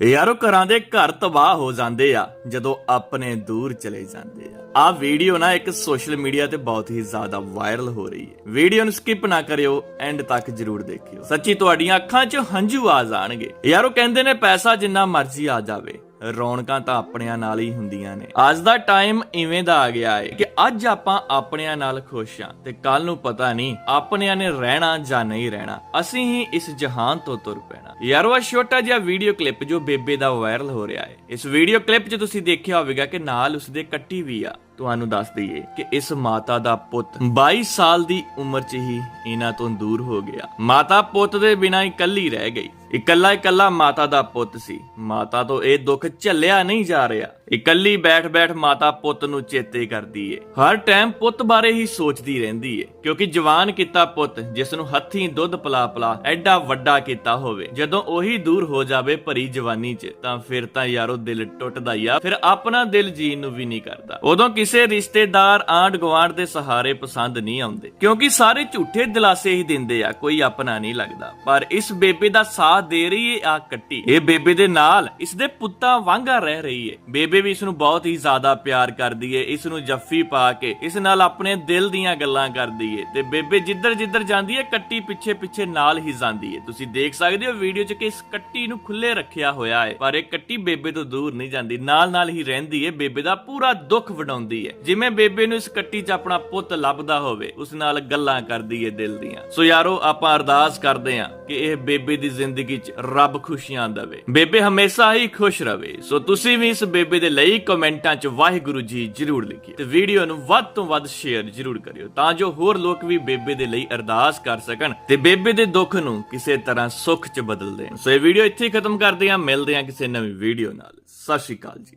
ਯਾਰੋ ਘਰਾਂ ਦੇ ਘਰ ਤਬਾਹ ਹੋ ਜਾਂਦੇ ਆ, ਜਦੋਂ ਆਪਣੇ ਦੂਰ ਚਲੇ ਜਾਂਦੇ ਆ। ਆ ਵੀਡੀਓ ਨਾ ਇੱਕ ਸੋਸ਼ਲ ਮੀਡੀਆ ਤੇ ਬਹੁਤ ਹੀ ਜ਼ਿਆਦਾ ਵਾਇਰਲ ਹੋ ਰਹੀ ਹੈ। ਵੀਡੀਓ ਨੂੰ ਸਕਿਪ ਨਾ ਕਰਿਓ, ਐਂਡ ਤੱਕ ਜਰੂਰ ਦੇਖਿਓ। ਸੱਚੀ ਤੁਹਾਡੀਆਂ ਅੱਖਾਂ 'ਚ ਹੰਝੂ ਆ ਜਾਣਗੇ। ਯਾਰੋ ਕਹਿੰਦੇ ਨੇ ਪੈਸਾ ਜਿੰਨਾ ਮਰਜ਼ੀ ਆ ਜਾਵੇ, ਰੌਣਕਾਂ ਤਾਂ ਆਪਣਿਆਂ ਨਾਲ ਹੀ ਹੁੰਦੀਆਂ ਨੇ। ਅੱਜ ਦਾ ਟਾਈਮ ਇਵੇਂ ਦਾ ਆ ਗਿਆ ਹੈ ਕਿ ਅੱਜ ਆਪਾਂ ਆਪਣਿਆਂ ਨਾਲ ਖੁਸ਼ ਹਾਂ ਤੇ ਕੱਲ ਨੂੰ ਪਤਾ ਨਹੀਂ, ਆਪਣਿਆਂ ਨੇ ਰਹਿਣਾ ਜਾਂ ਨਹੀਂ ਰਹਿਣਾ, ਅਸੀਂ ਹੀ ਇਸ ਜਹਾਨ ਤੋਂ ਤੁਰ ਪੈਣਾ। ਯਾਰੋ ਆ ਛੋਟਾ ਜਿਹਾ ਵੀਡੀਓ ਕਲਿੱਪ ਜੋ ਬੇਬੇ ਦਾ ਵਾਇਰਲ ਹੋ ਰਿਹਾ ਹੈ। ਇਸ ਵੀਡੀਓ ਕਲਿੱਪ 'ਚ ਤੁਸੀਂ ਦੇਖਿਆ ਹੋਵੇਗਾ ਕਿ ਨਾਲ ਉਸਦੇ ਕੱਟੀ ਵੀ ਆ। ਤੁਹਾਨੂੰ ਦੱਸ ਦਈਏ ਕਿ ਇਸ ਮਾਤਾ ਦਾ ਪੁੱਤ 22 ਸਾਲ ਦੀ ਉਮਰ 'ਚ ਹੀ ਇਹਨਾਂ ਤੋਂ ਦੂਰ ਹੋ ਗਿਆ। ਮਾਤਾ ਪੁੱਤ ਦੇ ਬਿਨਾਂ ਇਕੱਲੀ ਰਹਿ ਗਈ। ਇਕੱਲਾ ਇਕੱਲਾ ਮਾਤਾ ਦਾ ਪੁੱਤ ਸੀ। ਮਾਤਾ ਤੋਂ ਇਹ ਦੁੱਖ ਝੱਲਿਆ ਨਹੀਂ ਜਾ ਰਿਹਾ। ਇਕੱਲੀ ਬੈਠ-ਬੈਠ ਮਾਤਾ ਪੁੱਤ ਨੂੰ ਚੇਤੇ ਕਰਦੀ ਏ। ਹਰ ਟਾਈਮ ਪੁੱਤ ਬਾਰੇ ਹੀ ਸੋਚਦੀ ਰਹਿੰਦੀ ਏ, ਕਿਉਂਕਿ ਜਵਾਨ ਕੀਤਾ ਪੁੱਤ ਜਿਸ ਨੂੰ ਹੱਥੀਂ ਦੁੱਧ ਪਲਾ ਪਲਾ ਐਡਾ ਵੱਡਾ ਕੀਤਾ ਹੋਵੇ, ਜਦੋਂ ਉਹੀ ਦੂਰ ਹੋ ਜਾਵੇ ਭਰੀ ਜਵਾਨੀ 'ਚ, ਤਾਂ ਫਿਰ ਤਾਂ ਯਾਰੋ ਦਿਲ ਟੁੱਟਦਾ ਹੀ ਆ, ਫਿਰ ਆਪਣਾ ਦਿਲ ਜੀਣ ਨੂੰ ਵੀ ਨਹੀਂ ਕਰਦਾ। ਉਦੋਂ ਕਿਸੇ ਕਿਸੇ ਰਿਸ਼ਤੇਦਾਰ ਆਂਡ ਗਵਾਂਡ ਦੇ ਸਹਾਰੇ ਪਸੰਦ ਨਹੀਂ ਆਉਂਦੇ। ਕਿਉਂਕਿ ਸਾਰੇ ਝੂਠੇ ਦਿਲਾਸੇ ਹੀ ਦਿੰਦੇ ਆ, ਕੋਈ ਆਪਣਾ ਨਹੀਂ ਲੱਗਦਾ। ਪਰ ਇਸ ਬੇਬੇ ਦਾ ਸਾਥ ਦੇ ਰਹੀ ਏ ਆ ਕੱਟੀ। ਇਹ ਬੇਬੇ ਦੇ ਨਾਲ ਇਸ ਦੇ ਪੁੱਤਾਂ ਵਾਂਗਾ ਰਹਿ ਰਹੀ ਏ। ਬੇਬੇ ਵੀ ਇਸ ਨੂੰ ਬਹੁਤ ਹੀ ਜ਼ਿਆਦਾ ਪਿਆਰ ਕਰਦੀ ਏ, ਇਸ ਨੂੰ ਜੱਫੀ ਪਾ ਕੇ, ਇਸ ਨਾਲ ਆਪਣੇ ਦਿਲ ਦੀਆਂ ਗੱਲਾਂ ਕਰਦੀ ਏ। ਤੇ ਬੇਬੇ ਜਿੱਧਰ ਜਿੱਧਰ ਜਾਂਦੀ ਏ, ਕੱਟੀ ਪਿੱਛੇ ਪਿੱਛੇ ਨਾਲ ਹੀ ਜਾਂਦੀ ਏ। ਤੁਸੀਂ ਦੇਖ ਸਕਦੇ ਹੋ ਵੀਡੀਓ 'ਚ ਕਿ ਇਸ ਕੱਟੀ ਨੂੰ ਖੁੱਲੇ ਰੱਖਿਆ ਹੋਇਆ ਏ। ਪਰ ਇਹ ਕੱਟੀ ਬੇਬੇ ਤੋਂ ਦੂਰ ਨਹੀਂ ਜਾਂਦੀ ਨਾਲ ਨਾਲ ਹੀ ਰਹਿੰਦੀ ਏ। ਬੇਬੇ ਦਾ ਪੂਰਾ ਦੁੱਖ ਵਡਾਉਂਦੀ ਏ ਜਿਵੇਂ ਬੇਬੇ ਨੂੰ ਇਸ ਕੱਟੀ 'ਚ ਆਪਣਾ ਪੁੱਤ ਲੱਭਦਾ ਹੋਵੇ, ਉਸ ਨਾਲ ਗੱਲਾਂ ਕਰਦੀ ਏ ਦਿਲ ਦੀਆਂ। ਸੋ ਯਾਰੋ, ਆਪਾਂ ਅਰਦਾਸ ਕਰਦੇ ਆਂ ਕਿ ਇਹ ਬੇਬੇ ਦੀ ਜ਼ਿੰਦਗੀ 'ਚ ਰੱਬ ਖੁਸ਼ੀਆਂ ਦੇਵੇ। ਬੇਬੇ ਹਮੇਸ਼ਾ ਹੀ ਖੁਸ਼ ਰਵੇ। ਸੋ ਤੁਸੀਂ ਵੀ ਇਸ ਬੇਬੇ ਦੇ ਲਈ ਕਮੈਂਟਾਂ 'ਚ ਵਾਹਿਗੁਰੂ ਜੀ ਜਰੂਰ ਲਿਖਿਓ ਤੇ ਵੀਡੀਓ ਨੂੰ ਵੱਧ ਤੋਂ ਵੱਧ ਸ਼ੇਅਰ ਜਰੂਰ ਕਰਿਓ ਤਾਂ ਜੋ ਹੋਰ ਲੋਕ ਵੀ ਬੇਬੇ ਦੇ ਲਈ ਅਰਦਾਸ ਕਰ ਸਕਣ ਤੇ ਬੇਬੇ ਦੇ ਦੁੱਖ ਨੂੰ ਕਿਸੇ ਤਰ੍ਹਾਂ ਸੁੱਖ 'ਚ ਬਦਲ ਦੇਣ। ਸੋ ਇਹ ਵੀਡੀਓ ਇੱਥੇ ਖਤਮ ਕਰਦੇ ਆਂ। ਮਿਲਦੇ ਹਾਂ ਕਿਸੇ ਨਵੀਂ ਵੀਡੀਓ ਨਾਲ। ਸਤਿ ਸ਼੍ਰੀ ਅਕਾਲ ਜੀ।